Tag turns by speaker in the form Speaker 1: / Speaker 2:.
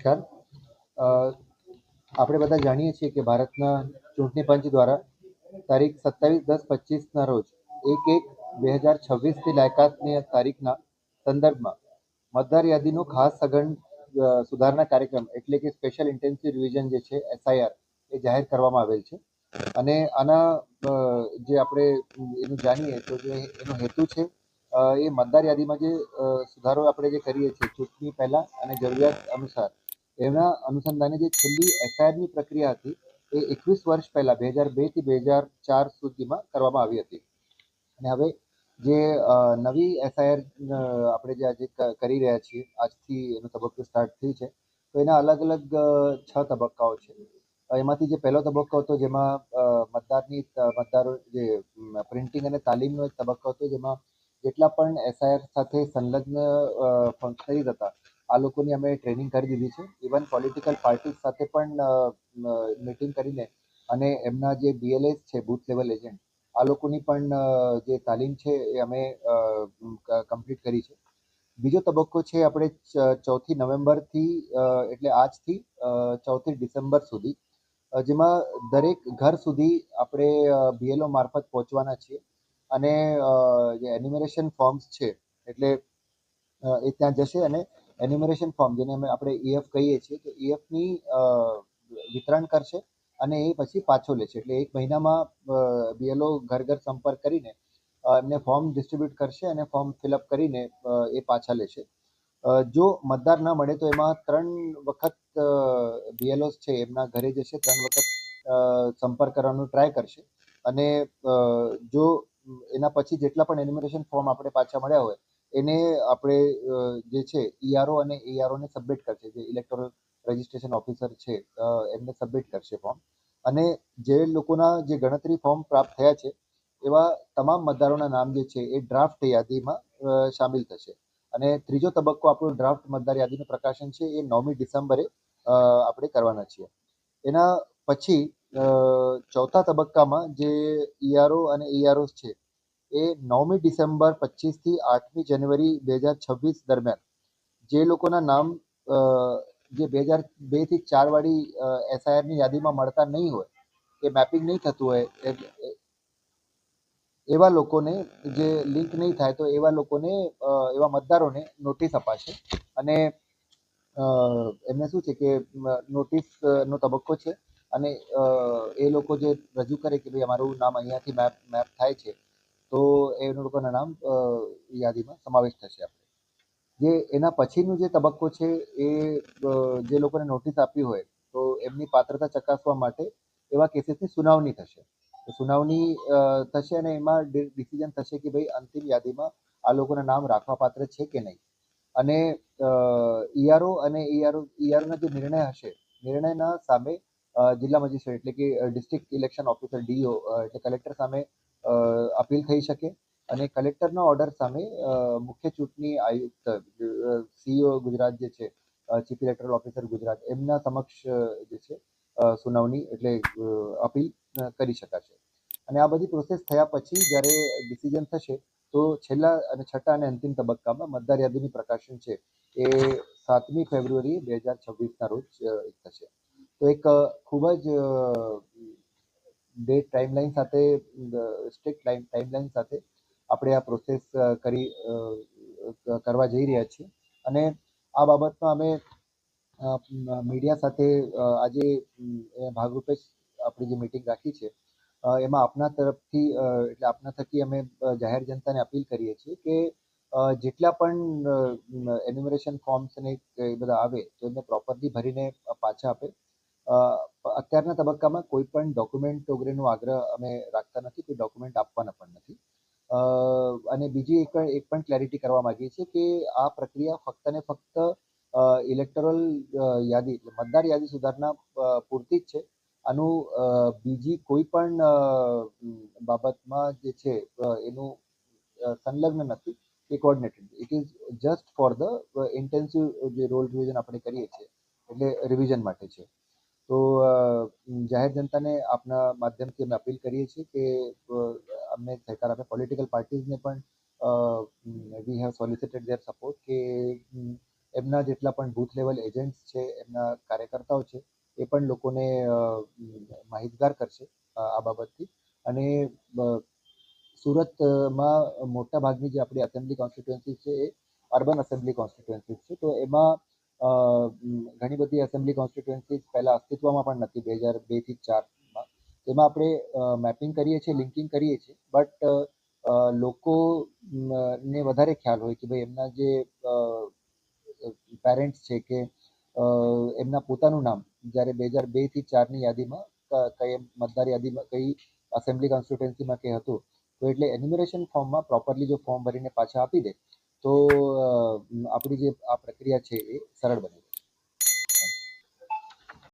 Speaker 1: નમસ્કાર. આપણે બધા જાણીએ છીએ કે ભારતના ચૂંટણી પંચ દ્વારા તારીખ સત્તાવીસ દસ પચીસના રોજ એક એક બે હજાર છવ્વીસની લાયકાતની તારીખના સંદર્ભમાં મતદાર યાદીનો ખાસ સઘન સુધારણા કાર્યક્રમ એટલે કે સ્પેશિયલ ઇન્ટેન્સિવ રિવિઝન જે છે, એસઆઈઆર, એ જાહેર કરવામાં આવેલ છે. અને આના જે આપણે એનું જાણીએ તો જે એનો હેતુ છે એ મતદાર યાદીમાં જે સુધારો આપણે જે કરીએ છીએ ચૂંટણી પહેલાં અને જરૂરિયાત અનુસાર એના અનુસંધાને જે છેલ્લી એફઆઈઆરની પ્રક્રિયા હતી, એ એકવીસ વર્ષ પહેલાં, બે હજાર બેથી બે હજાર ચાર સુધીમાં કરવામાં આવી હતી. અને હવે જે નવી એફઆઈઆર આપણે જે આજે કરી રહ્યા છીએ, આજથી એનો તબક્કો સ્ટાર્ટ થઈ છે, તો એના અલગ અલગ છ તબક્કાઓ છે. એમાંથી જે પહેલો તબક્કો હતો, જેમાં મતદારની મતદારો, જે પ્રિન્ટિંગ અને તાલીમનો એક તબક્કો હતો, જેમાં જેટલા પણ એફઆઈઆર સાથે સંલગ્ન ફંક્શનરીઝ હતા આ લોકોની અમે ટ્રેનિંગ કરી દીધી છે. ઇવન પોલિટિકલ પાર્ટી સાથે પણ મિટિંગ કરીને અને એમના જે બીએલએસ છે બૂથ લેવલ એજન્ટ આ લોકોની પણ જે તાલીમ છે એ અમે કમ્પ્લીટ કરી છે. બીજો તબક્કો છે આપણે ચોથી નવેમ્બરથી એટલે આજથી ચૌથી ડિસેમ્બર સુધી જેમાં દરેક ઘર સુધી આપણે બીએલઓ મારફત પહોંચવાના છીએ. અને જે એન્યુમરેશન ફોર્મ્સ છે, એટલે એ ત્યાં જશે અને એન્યુમરેશન ફોર્મ જેને અમે આપણે ઈએફ કહીએ છીએ તો ઈએફની વિતરણ કરશે અને એ પછી પાછો લેશે. એટલે એક મહિનામાં બીએલઓ ઘર ઘર સંપર્ક કરીને એમને ફોર્મ ડિસ્ટ્રીબ્યુટ કરશે અને ફોર્મ ફિલઅપ કરીને એ પાછા લેશે. જો મતદાર ના મળે તો એમાં ત્રણ વખત બીએલઓસ છે, એમના ઘરે જશે, ત્રણ વખત સંપર્ક કરવાનો ટ્રાય કરશે. અને જો એના પછી જેટલા પણ એન્યુમરેશન ફોર્મ આપણે પાછા મળ્યા હોય એને આપણે જે છે ઈઆરઓ અને એઆરઓને સબમિટ કરશે. જે ઇલેક્ટોરલ રજિસ્ટ્રેશન ઓફિસર છે એમને સબમિટ કરશે ફોર્મ અને જે લોકોના જે ગણતરી ફોર્મ પ્રાપ્ત થયા છે, એવા તમામ મતદારોના નામ જે છે, એ ડ્રાફ્ટ યાદીમાં સામેલ થશે. અને ત્રીજો તબક્કો આપણો ડ્રાફ્ટ મતદાર યાદીનું પ્રકાશન છે, એ નવમી ડિસેમ્બરે આપણે કરવાના છીએ. એના પછી ચોથા તબક્કામાં જે ઈઆરઓ અને એઆરઓ છે એ નવમી ડિસેમ્બર પચીસથી આઠમી જાન્યુઆરી બે હજાર છવ્વીસ દરમિયાન. જે લોકોના નામ જે બે હજાર બેથી ચાર વાળી એસઆઈઆરની યાદીમાં મળતા નહીં હોય, કે મેપિંગ નહીં થતું હોય એવા લોકોને જે લિંક નહીં થાય તો એવા લોકોને એવા મતદારોને નોટિસ અપાશે. અને એમને શું છે કે નોટિસ નો તબક્કો છે. અને એ લોકો જે રજૂ કરે કે ભાઈ, અમારું નામ અહીંયાથી મેપ મેપ થાય છે તો એ લોકોના નામ યાદીમાં સમાવેશ થશે આપણે. જે એના પછીનું જે તબક્કો છે એ જે લોકોને નોટિસ આપી હોય, તો એમની પાત્રતા ચકાસવા માટે એવા કેસીસની સુનાવણી થશે. સુનાવણી થશે અને એમાં ડિસિઝન થશે કે ભાઈ અંતિમ યાદીમાં આ લોકોના નામ રાખવા પાત્ર છે કે નહીં. અને ઈઆરઓ અને ઈઆરઓ ઈઆરઓના જે નિર્ણય હશે, નિર્ણયના સામે જિલ્લા મજિસ્ટ્રેટ એટલે કે ડિસ્ટ્રિક્ટ ઇલેક્શન ઓફિસર ડીઓ એટલે કલેક્ટર સામે અપીલ થઈ શકે. અને કલેક્ટરના ઓર્ડર સામે મુખ્ય ચૂંટણી આયુક્ત સીઓ ગુજરાત જે છે ચીફ ઇલેક્ટરલ ઓફિસર ગુજરાત, એમના સમક્ષ જે છે સુનાવણી એટલે અપીલ કરી શકાશે. અને આ બધી પ્રોસેસ થયા પછી જ્યારે ડિસિઝન થશે, તો છેલ્લા અને છઠ્ઠા અને અંતિમ તબક્કામાં મતદાર યાદીની પ્રકાશન છે એ સાતમી ફેબ્રુઆરી બે હજાર છવ્વીસના રોજ થશે. તો એક ખૂબ જ ડેટ ટાઈમલાઈન સાથે સ્ટ્રિક્ટ ટાઈમ ટાઈમલાઈન સાથે આપણે આ પ્રોસેસ કરી કરવા જઈ રહ્યા છીએ. અને આ બાબતમાં અમે મીડિયા સાથે આજે ભાગરૂપે આપણી જે મિટિંગ રાખી છે એમાં આપના તરફથી એટલે આપના થકી અમે જાહેર જનતાને અપીલ કરીએ છીએ કે જેટલા પણ એન્યુમરેશન ફોર્મ્સ ને એ બધા આવે, તો એમને પ્રોપરલી ભરીને પાછા આપે. અત્યારના તબક્કામાં કોઈ પણ ડોક્યુમેન્ટ વગેરેનો આગ્રહ અમે રાખતા નથી કોઈ ડોક્યુમેન્ટ આપવાના પણ નથી. અને બીજી એક એક પણ ક્લેરિટી કરવા માંગીએ છીએ કે આ પ્રક્રિયા ફક્ત ને ફક્ત ઇલેક્ટોરલ યાદી મતદાર યાદી સુધારના પૂરતી જ છે. આનું બીજી કોઈ પણ બાબતમાં જે છે એનું સંલગ્ન નથી, એ coordinated it is just for the intensive જે રોલ રિવિઝન આપણે કરીએ છીએ, એટલે રિવિઝન માટે છે. તો જાહેર જનતાને આપના માધ્યમથી અમે અપીલ કરીએ છીએ કે અમને સહકાર આપે. પોલિટિકલ પાર્ટીઝને પણ we have solicited their support કે એમના જેટલા પણ બૂથ લેવલ એજન્ટ્સ છે, એમના કાર્યકર્તાઓ છે, એ પણ લોકોને માહિતગાર કરશે આ બાબતથી. અને સુરતમાં મોટા ભાગની જે આપણી એસેમ્બલી કોન્સ્ટિટ્યુએન્સી છે એ અર્બન એસેમ્બલી કોન્સ્ટિટ્યુએન્સી છે. તો એમાં ઘણી બધી એસેમ્બલી કોન્સ્ટિટ્યુએન્સીઝ પહેલા અસ્તિત્વમાં પણ નથી, બે હજાર બેથી ચારમાં તેમાં આપણે મેપિંગ કરીએ છીએ લિંકિંગ કરીએ છીએ બટ લોકો ને વધારે ખ્યાલ હોય કે ભાઈ એમના જે પેરેન્ટ્સ છે કે એમના પોતાનું નામ, જ્યારે બે હજાર બેથી ચારની યાદીમાં કઈ મતદાર યાદીમાં કઈ એસેમ્બલી કોન્સ્ટિટ્યુએન્સીમાં કે હતું, તો એટલે એન્યુમરેશન ફોર્મમાં પ્રોપરલી જો ફોર્મ ભરીને પાછા આપી દે તો આપણી જે આ પ્રક્રિયા છે એ સરળ બને.